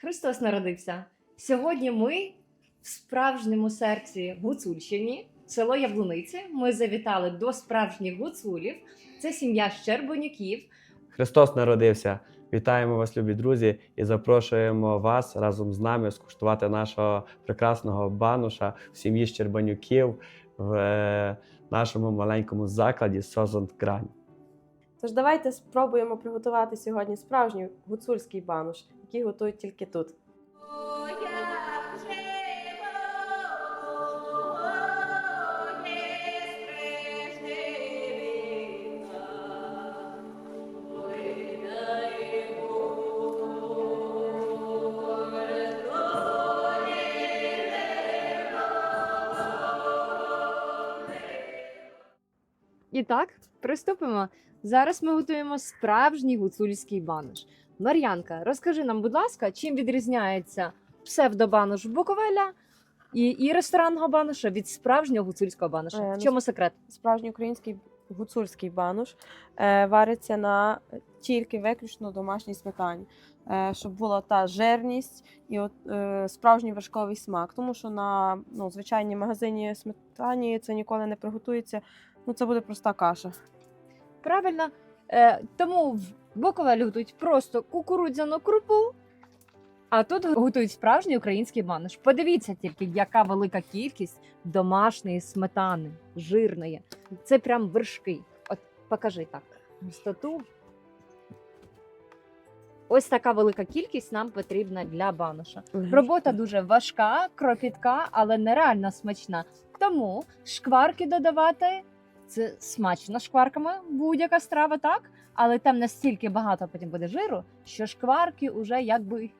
Христос народився. Сьогодні ми в справжньому серці Гуцульщині, село Яблуниці. Ми завітали до справжніх гуцулів. Це сім'я Щербонюків. Христос народився. Вітаємо вас, любі друзі, і запрошуємо вас разом з нами скуштувати нашого прекрасного бануша в сім'ї Щербанюків в е, нашому маленькому закладі Созонт Грань. Тож давайте спробуємо приготувати сьогодні справжній гуцульський бануш, який готують тільки тут. І так, приступимо. Зараз ми готуємо справжній гуцульський банош. Мар'янка, розкажи нам, будь ласка, чим відрізняється псевдобанош Буковеля і, і ресторанного баноша від справжнього гуцульського баноша? Е, В ну, чому секрет? Справжній український гуцульський бануш е, вариться на тільки виключно домашній сметані, е, щоб була та жирність і от, е, справжній вершковий смак. Тому що на ну, звичайній магазині сметані це ніколи не приготується. Ну, це буде проста каша. Правильно. Е, тому в Буковелі готують просто кукурудзяну крупу, а тут готують справжній український банош. Подивіться тільки, яка велика кількість домашньої сметани, жирної. Це прям вершки. От покажи так. Густоту. Ось така велика кількість нам потрібна для баноша. Робота дуже важка, кропітка, але нереально смачна. Тому шкварки додавати це смачно шкварками, будь-яка страва, так? Але там настільки багато потім буде жиру, що шкварки вже якби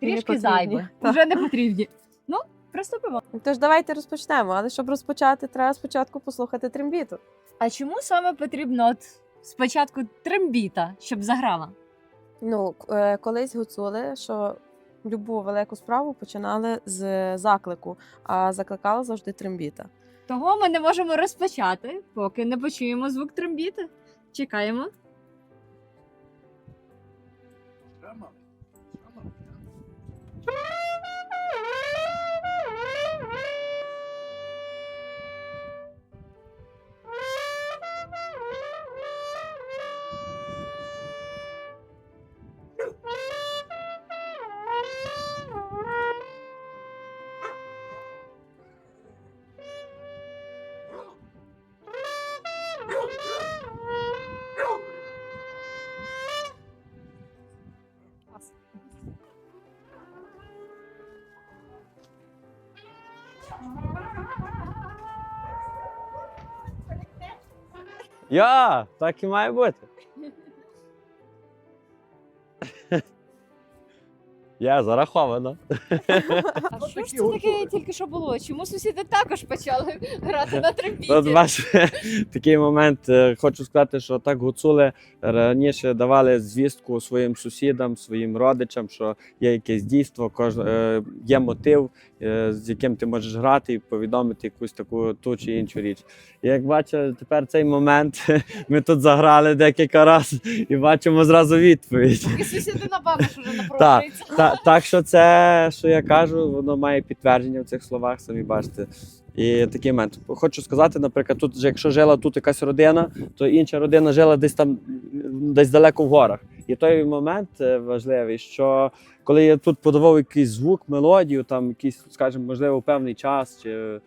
трішки зайві, вже не потрібні. Ну, приступимо. Тож давайте розпочнемо. Але щоб розпочати, треба спочатку послухати трембіту. А чому саме потрібно от спочатку трембіта, щоб заграла? Ну, е, колись гуцули, що любу велику справу починали з заклику, а закликала завжди трембіта. Того ми не можемо розпочати, поки не почуємо звук трембіти. Чекаємо. Я, так і має бути. Я зараховано. А що ж це таке тільки що було? Чому сусіди також почали грати на трембіті? От ваш такий момент. е, Хочу сказати, що так гуцули раніше давали звістку своїм сусідам, своїм родичам, що є якесь дійство, е, є мотив, е, з яким ти можеш грати і повідомити якусь таку ту чи іншу річ. І як бачу, тепер цей момент ми тут заграли декілька разів і бачимо зразу відповідь. Сусіди на банош уже напрошуються. Та, так що це, що я кажу, воно має підтвердження в цих словах, самі бачите. І такий момент. Хочу сказати, наприклад, тут, якщо жила тут якась родина, то інша родина жила десь там, десь далеко в горах. І той момент е, важливий, що коли я тут подавав якийсь звук, мелодію, там якийсь, скажімо, можливо, певний час чи,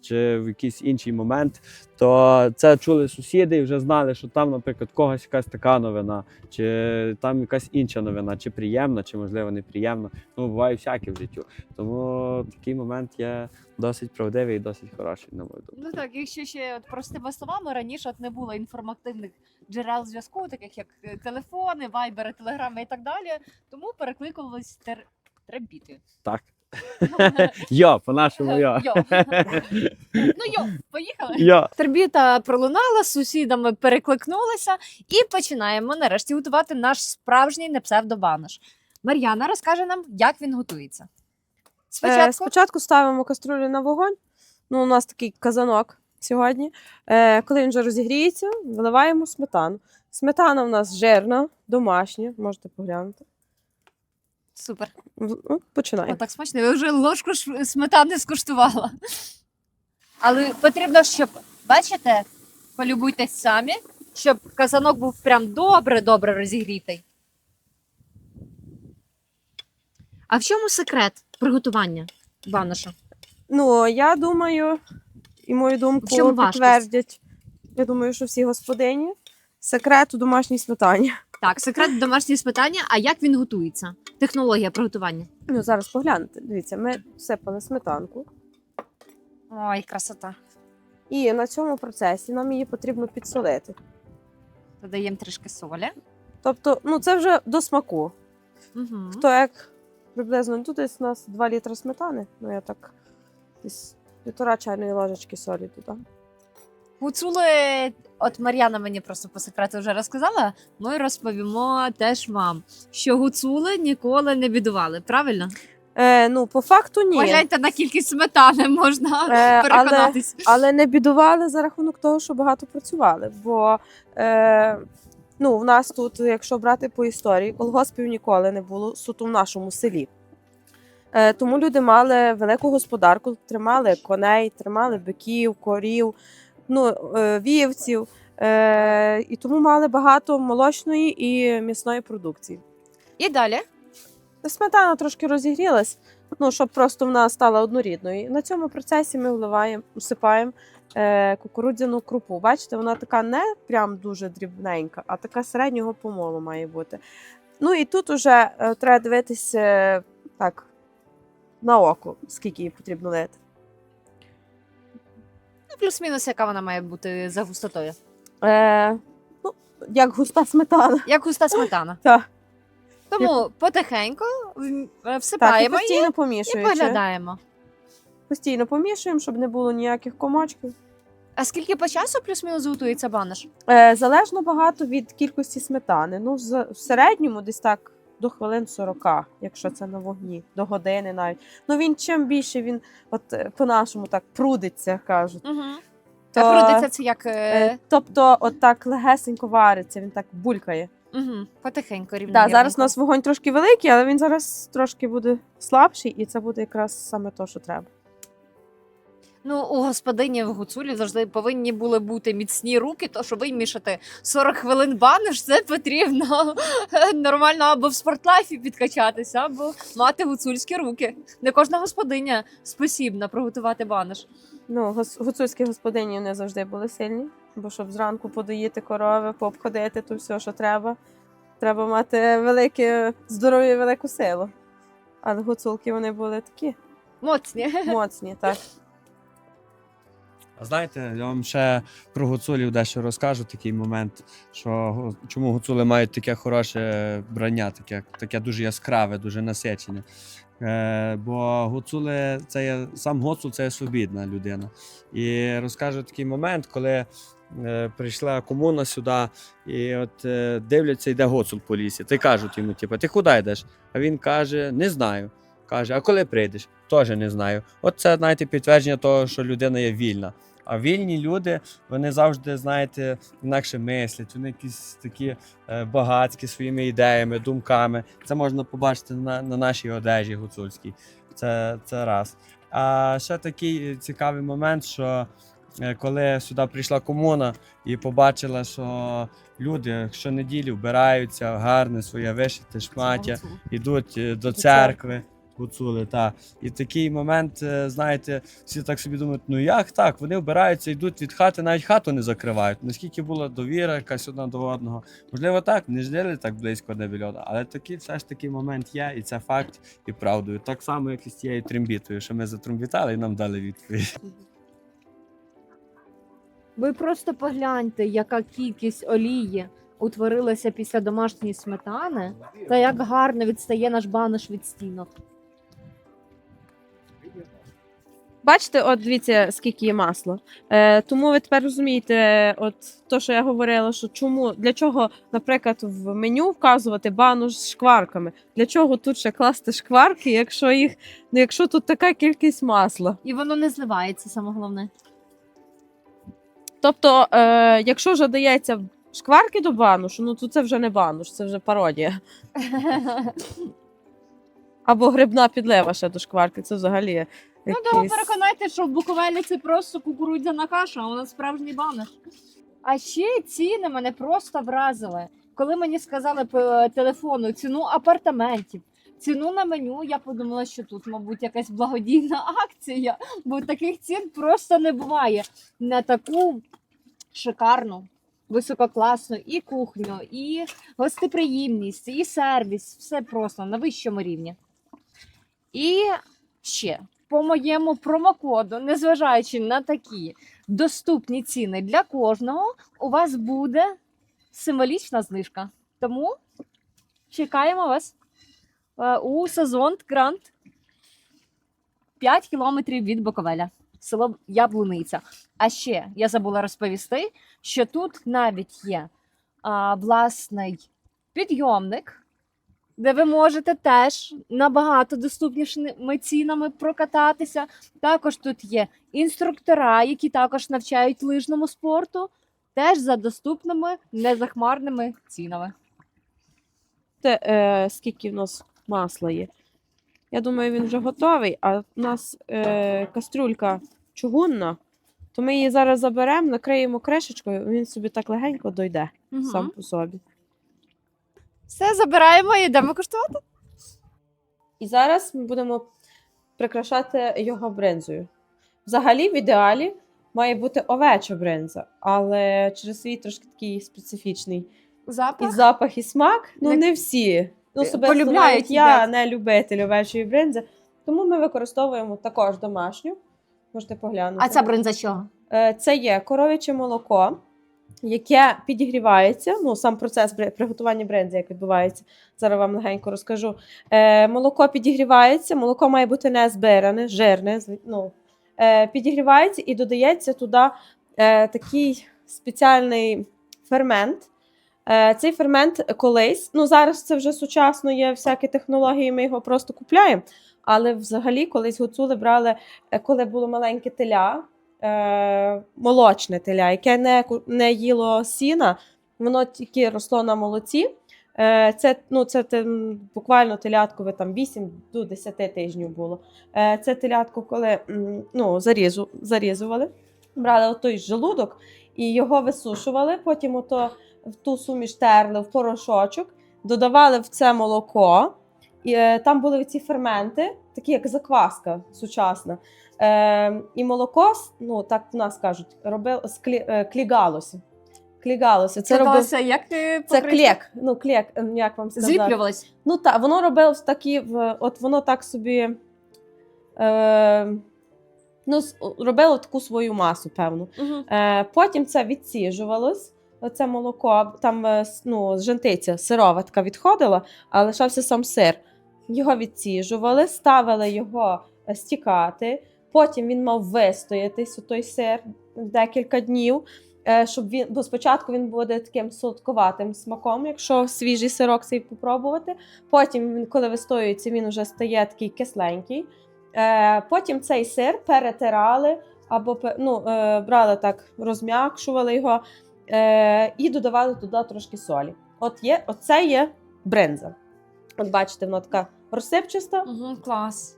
чи в якийсь інший момент, то це чули сусіди і вже знали, що там, наприклад, когось якась така новина, чи там якась інша новина, чи приємна, чи можливо неприємна. Ну, буває всяке в життю. Тому такий момент є досить правдивий і досить хороший, на мою думку. Ну так, якщо ще от простими словами, раніше от не було інформативних джерел зв'язку, таких як е, телефони, вайбери, телеграми і так далі. Тому перекликувались тер... трембіти. Так. Йо, по-нашому йо. Йо. Ну йо, поїхали. Йо. Тербіта пролунала, з сусідами перекликнулися і починаємо нарешті готувати наш справжній не псевдобанош. Мар'яна розкаже нам, як він готується. Е, Спочатку спочатку ставимо каструлю на вогонь. Ну, у нас такий казанок сьогодні. Е, коли він вже розігріється, виливаємо сметану. Сметана у нас жирна, домашня, можете поглянути. Супер. Ну, Починаємо. О, так смачно. Я вже ложку сметани скуштувала. Але потрібно, щоб, бачите, полюбуйтесь самі, щоб казанок був прям добре-добре розігрітий. А в чому секрет приготування баноша? Ну, я думаю, і мою думку підтвердять. Я думаю, що всі господині. Секрет у домашній сметані. Так, секрет домашньої сметані, а як він готується? Технологія приготування. Ну, зараз погляньте. Дивіться, ми всипали сметанку. Ой, красота. І на цьому процесі нам її потрібно підсолити. Додаємо трішки солі. Тобто, ну це вже до смаку. Угу. То як приблизно ну, тут десь у нас 2 літри сметани. Ну я так десь півтора чайної ложечки солі туди. Гуцули, от Мар'яна мені просто по секрету вже розказала. Ми розповімо теж вам, що гуцули ніколи не бідували, правильно? Е, ну, по факту ні. Погляньте на кількість сметани, можна Е, але, але не бідували за рахунок того, що багато працювали. Бо е, ну, в нас тут, якщо брати по історії, колгоспів ніколи не було суто в нашому селі. Е, тому люди мали велику господарку, тримали коней, тримали биків, корів, ну, е, вівців. Е, і тому мали багато молочної і м'ясної продукції. І далі. Сметана трошки розігрілась, ну, щоб просто вона стала однорідною. На цьому процесі ми вливаємо, всипаємо е, кукурудзяну крупу. Бачите, вона така не прям дуже дрібненька, а така середнього помолу має бути. Ну і тут уже треба дивитися так на око, скільки їй потрібно лити. Ну, плюс-мінус, яка вона має бути за густотою. Е, ну, як густа сметана. Як густа сметана. Так. Тому потихеньку е, Так, і всипаємо її постійно і помішуючи. поглядаємо. Постійно помішуємо, щоб не було ніяких комочків. А скільки по часу плюс-мінус готується банош? Е, залежно багато від кількості сметани. Ну, з- в середньому десь так до хвилин 40, якщо це на вогні, до години навіть. Ну він чим більше він, от е, по-нашому так прудиться, кажуть. Угу. То, А прудиться це як е, е... тобто, от так легесенько вариться, він так булькає. угу. потихеньку рівно. Да, зараз у нас вогонь трошки великий, але він зараз трошки буде слабший, і це буде якраз саме те, що треба. Ну, у господині в гуцулі завжди повинні були бути міцні руки, то що вимішати 40 хвилин баниш, це потрібно нормально або в спортлайфі підкачатися, або мати гуцульські руки. Не кожна господиня спосібна приготувати баниш. Ну, гуцульські господині не завжди були сильні, бо щоб зранку подоїти корови, пообходити то все, що треба. Треба мати велике здоров'я і велику силу. Але гуцулки вони були такі Моцні. моцні, так. А знаєте, я вам ще про гуцулів дещо розкажу такий момент, що чому гуцули мають таке хороше брання, таке, таке дуже яскраве, дуже насичене. Е, бо гуцули це є сам гуцул це є свобідна людина. І розкажу такий момент, коли е, прийшла комуна сюди, і от е, дивляться, йде гуцул по лісі. Ти кажуть йому, типу, ти куди йдеш? А він каже: не знаю. Каже, а коли прийдеш? Теж не знаю. От це, знаєте, підтвердження того, що людина є вільна. А вільні люди, вони завжди, знаєте, інакше мислять, вони якісь такі е, багатські своїми ідеями, думками. Це можна побачити на, на нашій одежі гуцульській. Це, це раз. А ще такий цікавий момент, що е, коли сюди прийшла комуна і побачила, що люди щонеділі вбираються гарне своє вишите шмаття, йдуть е, до церкви. Гуцули, та. І такий момент, е, знаєте, всі так собі думають, ну як так? Вони вбираються, йдуть від хати, навіть хату не закривають. Наскільки була довіра якась одна до одного. Можливо, так, не жили так близько до більода, але такий все ж такий момент є, і це факт і правдою. Так само, як і з тією трембітою, що ми затрембітали і нам дали відповідь. Ви просто погляньте, яка кількість олії утворилася після домашньої сметани, та як гарно відстає наш банош від стінок. Бачите, от дивіться, скільки є масла. Е, тому ви тепер розумієте, от то, що я говорила, що чому для чого, наприклад, в меню вказувати бану з шкварками? Для чого тут ще класти шкварки, якщо їх, ну якщо тут така кількість масла? І воно не зливається, саме головне. Тобто, е, якщо вже дається шкварки до банушу, ну то це вже не бануш, це вже пародія. Або грибна підлева ще до шкварки. Це взагалі. Ну, того якийсь- переконайте, що в Буковелі це просто кукурудзяна каша, а нас справжній банош. А ще ціни мене просто вразили. Коли мені сказали по телефону ціну апартаментів, ціну на меню, я подумала, що тут, мабуть, якась благодійна акція, бо таких цін просто не буває. На таку шикарну, висококласну і кухню, і гостеприємність, і сервіс. Все просто на вищому рівні. І ще по моєму промокоду, незважаючи на такі доступні ціни для кожного, у вас буде символічна знижка. Тому чекаємо вас е, у сезон Грант 5 кілометрів від Боковеля, село Яблуниця. А ще я забула розповісти, що тут навіть є а, власний підйомник де ви можете теж набагато доступнішими цінами прокататися. Також тут є інструктора, які також навчають лижному спорту, теж за доступними незахмарними цінами. Те, е, скільки в нас масла є. Я думаю, він вже готовий, а в нас е, кастрюлька чугунна, то ми її зараз заберемо, накриємо кришечкою, він собі так легенько дойде сам по собі. Все забираємо і йдемо куштувати. І зараз ми будемо прикрашати його бринзою. Взагалі, в ідеалі має бути овеча бринза, але через свій трошки такий специфічний і Запах. запах, і смак. Ну, Не- не всі. Ну, полюбляють, я не любитель овечої бринзи. Тому ми використовуємо також домашню. Можете поглянути. А ця бринза чого? Е, Це є коров'яче молоко, яке підігрівається. Ну, сам процес приготування брензі, як відбувається. Зараз вам легенько розкажу. Е, молоко підігрівається, молоко має бути не збиране, жирне. Ну, е, підігрівається і додається туди е, такий спеціальний фермент. Е, цей фермент колись, ну зараз це вже сучасно є всякі технології, ми його просто купляємо. Але взагалі колись гуцули брали, е, коли було маленьке теля, е, молочне теля, яке не, не їло сіна, воно тільки росло на молоці. Е, це, ну, це те, м, буквально теляткове там 8 до 10 тижнів було. Е, це телятко, коли ну, зарізу, зарізували, брали той желудок і його висушували, потім ото в ту суміш терли в порошочок, додавали в це молоко. І, е, там були ці ферменти, такі як закваска сучасна. Е, і молоко, ну так в нас кажуть, робив, склі, е, клігалося. Клігалося. Це, робив, як ти це клек. Ну, клек, ем, як вам сказати. Зліплювалось. Ну так, воно робило такі, от воно так собі. Е, ну, робило таку свою масу, певну. Угу. Е, потім це відсіжувалось. Це молоко, там е, ну, жентиця сироватка відходила, а лишався сам сир. Його відсіжували, ставили його е, стікати. Потім він мав вистоятись у той сир декілька днів. е, Щоб він, бо спочатку він буде таким солодковатим смаком, якщо свіжий сирок цей попробувати. Потім, коли вистоюється, він вже стає такий кисленький. Е, Потім цей сир перетирали або ну, брали так, розм'якшували його і додавали туди трошки солі. От є, оце є бринза. От бачите, вона така розсипчаста. Угу, клас.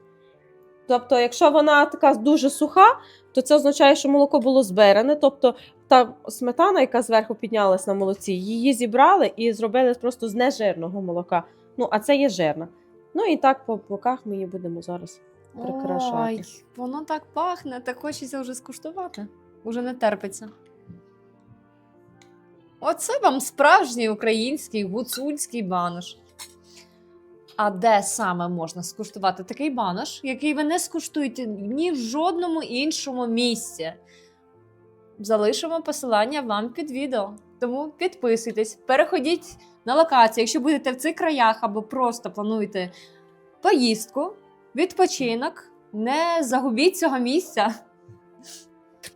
Тобто, якщо вона така дуже суха, то це означає, що молоко було збиране. Тобто та сметана, яка зверху піднялась на молоці, її зібрали і зробили просто з нежирного молока. Ну, а це є жирна. Ну і так по боках ми її будемо зараз. Прикрашати. Ой, воно так пахне, так хочеться вже скуштувати. Уже не терпиться. Оце вам справжній український гуцульський банош. А де саме можна скуштувати такий банош, який ви не скуштуєте ні в жодному іншому місці? Залишимо посилання вам під відео. Тому підписуйтесь, переходіть на локацію, якщо будете в цих краях або просто плануєте поїздку, відпочинок. Не загубіть цього місця.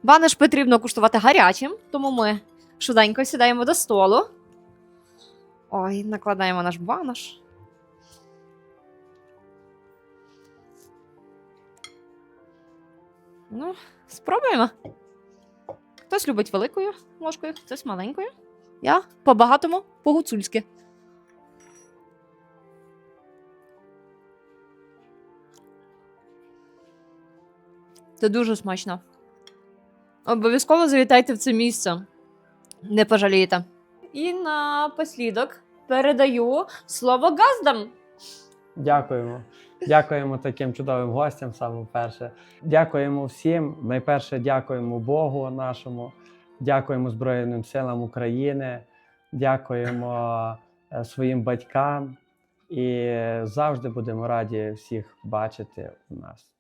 Баниш потрібно куштувати гарячим, тому ми швиденько сідаємо до столу. Ой, накладаємо наш банош. Ну, спробуємо. Хтось любить великою ложкою, хтось маленькою. Я по-багатому по-гуцульськи. Це дуже смачно. Обов'язково завітайте в це місце. Не пожалієте. І напослідок передаю слово газдам. Дякуємо. Дякуємо таким чудовим гостям саме перше. Дякуємо всім. Найперше дякуємо Богу нашому, дякуємо Збройним силам України, дякуємо е, своїм батькам і завжди будемо раді всіх бачити у нас.